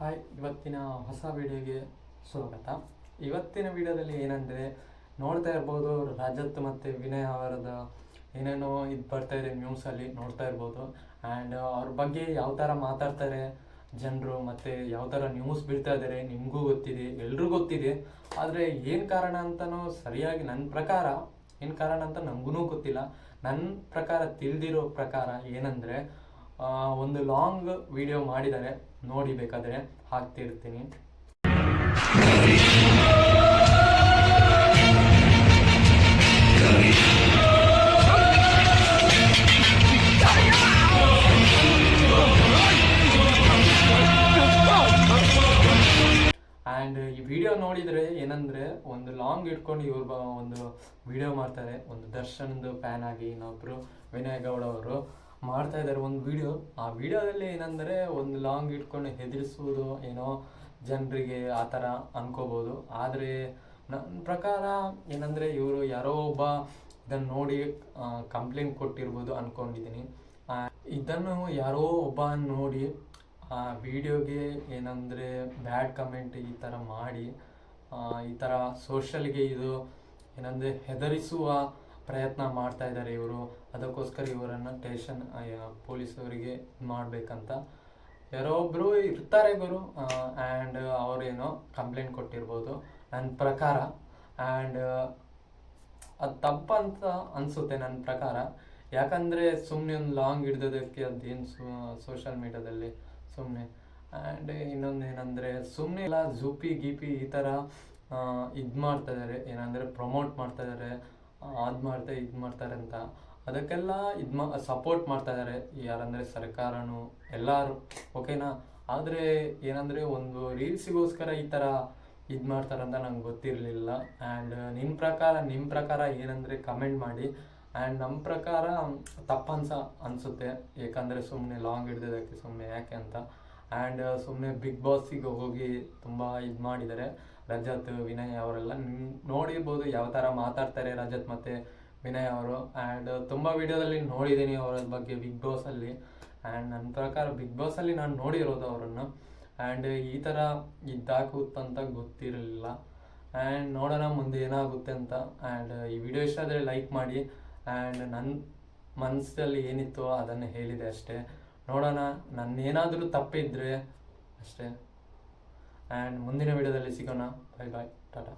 Hi, ಇವತ್ತಿನ ಹೊಸ ವಿಡಿಯೋಗೆ ಸ್ವಾಗತ. ಇವತ್ತಿನ ವಿಡಿಯೋದಲ್ಲಿ ಏನಂದರೆ, ನೋಡ್ತಾ ಇರ್ಬೋದು, ರಜತ್ ಮತ್ತು ವಿನಯ್ ಅವರದ ಏನೇನೋ ಇದು ಬರ್ತಾ ಇದೆ ನ್ಯೂಸಲ್ಲಿ ನೋಡ್ತಾ ಇರ್ಬೋದು. ಆ್ಯಂಡ್ ಅವ್ರ ಬಗ್ಗೆ ಯಾವ ಥರ ಮಾತಾಡ್ತಾರೆ ಜನರು, ಮತ್ತು ಯಾವ ಥರ ನ್ಯೂಸ್ ಬೀಳ್ತಾ ಇದ್ದಾರೆ ನಿಮಗೂ ಗೊತ್ತಿದೆ, ಎಲ್ರಿಗೂ ಗೊತ್ತಿದೆ. ಆದರೆ ಏನು ಕಾರಣ ಅಂತಲೂ ಸರಿಯಾಗಿ ನನ್ನ ಪ್ರಕಾರ, ಏನು ಕಾರಣ ಅಂತ ನಮಗೂ ಗೊತ್ತಿಲ್ಲ. ನನ್ನ ಪ್ರಕಾರ ತಿಳಿದಿರೋ ಪ್ರಕಾರ ಏನಂದರೆ ಒಂದು ಲಾಂಗ್ ವಿಡಿಯೋ ಮಾಡಿದ್ದಾರೆ ನೋಡಿ ಬೇಕಾದರೆ ಹಾಕ್ತಿರ್ತೀನಿ ಆ್ಯಂಡ್ ಈ ವಿಡಿಯೋ ನೋಡಿದರೆ ಏನಂದರೆ, ಒಂದು ಲಾಂಗ್ ಇಟ್ಕೊಂಡು ಇವ್ರು ಒಂದು ವಿಡಿಯೋ ಮಾಡ್ತಾರೆ. ಒಂದು ದರ್ಶನ್ದು ಫ್ಯಾನ್ ಆಗಿ ಇನ್ನೊಬ್ಬರು ವಿನಯ್ ಗೌಡ ಅವರು ಮಾಡ್ತಾ ಇದ್ದಾರೆ ಒಂದು ವಿಡಿಯೋ ಆ ವಿಡಿಯೋದಲ್ಲಿ ಏನಂದರೆ ಒಂದು ಲಾಂಗ್ ಇಟ್ಕೊಂಡು ಹೆದರಿಸುವುದು ಏನೋ ಜನರಿಗೆ ಆ ಥರ ಅನ್ಕೋಬೋದು. ಆದರೆ ನನ್ನ ಪ್ರಕಾರ ಏನಂದರೆ ಇವರು ಯಾರೋ ಒಬ್ಬ ಇದನ್ನು ನೋಡಿ ಕಂಪ್ಲೇಂಟ್ ಕೊಟ್ಟಿರ್ಬೋದು ಅಂದ್ಕೊಂಡಿದ್ದೀನಿ ಇದನ್ನು ಯಾರೋ ಒಬ್ಬ ನೋಡಿ, ಆ ವಿಡಿಯೋಗೆ ಏನಂದರೆ ಬ್ಯಾಡ್ ಕಮೆಂಟ್ ಈ ಥರ ಮಾಡಿ ಈ ಥರ ಸೋಷಲ್ಗೆ ಇದು ಏನಂದರೆ ಹೆದರಿಸುವ ಪ್ರಯತ್ನ ಮಾಡ್ತಾ ಇದ್ದಾರೆ ಇವರು. ಅದಕ್ಕೋಸ್ಕರ ಇವರನ್ನು ಟೇಷನ್ ಪೊಲೀಸವರಿಗೆ ಮಾಡಬೇಕಂತ. ಯಾರೋ ಒಬ್ಬರು ಇರ್ತಾರೆ ಗುರು. ಆ್ಯಂಡ್ ಅವರೇನೋ ಕಂಪ್ಲೇಂಟ್ ಕೊಟ್ಟಿರ್ಬೋದು. ನನ್ನ ಪ್ರಕಾರ. ಆ್ಯಂಡ್ ಅದು ತಪ್ಪಂತ ಅನಿಸುತ್ತೆ ನನ್ನ ಪ್ರಕಾರ. ಯಾಕಂದರೆ ಸುಮ್ಮನೆ ಒಂದು ಲಾಂಗ್ ಹಿಡ್ದೋದಕ್ಕೆ ಅದೇನು ಸೋಷಲ್ ಮೀಡ್ಯಾದಲ್ಲಿ ಸುಮ್ಮನೆ ಆ್ಯಂಡ್ ಇನ್ನೊಂದು ಏನಂದರೆ ಸುಮ್ಮನೆ ಎಲ್ಲ ಜೂಪಿ ಗೀಪಿ ಈ ಥರ ಇದು ಮಾಡ್ತಾ ಇದ್ದಾರೆ. ಏನಂದರೆ ಪ್ರಮೋಟ್ ಮಾಡ್ತಾ ಇದ್ದಾರೆ. ಅದು ಮಾಡ್ತಾ, ಇದು ಮಾಡ್ತಾರೆ ಅಂತ. ಅದಕ್ಕೆಲ್ಲ ಇದು ಮಾ ಸಪೋರ್ಟ್ ಮಾಡ್ತಾ ಇದ್ದಾರೆ ಯಾರಂದರೆ ಸರ್ಕಾರನು ಎಲ್ಲರೂ. ಓಕೆನಾ ಆದರೆ ಏನಂದರೆ ಒಂದು ರೀಲ್ಸಿಗೋಸ್ಕರ ಈ ಥರ ಇದು ಮಾಡ್ತಾರಂತ ನಂಗೆ ಗೊತ್ತಿರಲಿಲ್ಲ. ಆ್ಯಂಡ್ ನಿಮ್ಮ ಪ್ರಕಾರ ನಿಮ್ಮ ಪ್ರಕಾರ ಏನಂದರೆ ಕಮೆಂಟ್ ಮಾಡಿ. ಆ್ಯಂಡ್ ನಮ್ಮ ಪ್ರಕಾರ ತಪ್ಪನ್ಸ ಅನಿಸುತ್ತೆ. ಏಕೆಂದರೆ ಸುಮ್ಮನೆ ಲಾಂಗ್ ಹಿಡ್ದಿದ್ದಕ್ಕೆ ಸುಮ್ಮನೆ ಯಾಕೆ ಅಂತ. ಆ್ಯಂಡ್ ಸುಮ್ಮನೆ ಬಿಗ್ ಬಾಸಿಗೆ ಹೋಗಿ ತುಂಬ ಇದು ಮಾಡಿದ್ದಾರೆ. ರಜತ್, ವಿನಯ್ ಅವರೆಲ್ಲ ನೋಡಿರ್ಬೋದು ಯಾವ ಥರ ಮಾತಾಡ್ತಾರೆ ರಜತ್ ಮತ್ತು ವಿನಯ್ ಅವರು. ಆ್ಯಂಡ್ ತುಂಬ ವಿಡಿಯೋದಲ್ಲಿ ನೋಡಿದ್ದೀನಿ ಅವರ ಬಗ್ಗೆ ಬಿಗ್ ಬಾಸಲ್ಲಿ ಆ್ಯಂಡ್ ನನ್ನ ಪ್ರಕಾರ ಬಿಗ್ ಬಾಸಲ್ಲಿ ನಾನು ನೋಡಿರೋದು ಅವರನ್ನು. ಆ್ಯಂಡ್ ಈ ಥರ ಇದ್ದಾಕುತ್ತಂತ ಗೊತ್ತಿರಲಿಲ್ಲ. ಆ್ಯಂಡ್ ನೋಡೋಣ ಮುಂದೆ ಏನಾಗುತ್ತೆ ಅಂತ. ಆ್ಯಂಡ್ ಈ ವಿಡಿಯೋ ಇಷ್ಟ ಆದರೆ ಲೈಕ್ ಮಾಡಿ. ಆ್ಯಂಡ್ ನನ್ನ ಮನಸ್ಸಲ್ಲಿ ಏನಿತ್ತು ಅದನ್ನು ಹೇಳಿದೆ ಅಷ್ಟೇ. ನೋಡೋಣ ನನ್ನ ಏನಾದರೂ ತಪ್ಪಿದ್ರೆ ಅಷ್ಟೇ. ಆ್ಯಂಡ್ ಮುಂದಿನ ವಿಡಿಯೋದಲ್ಲಿ ಸಿಗೋಣ. ಬಾಯ್ ಬಾಯ್ ಟಾಟಾ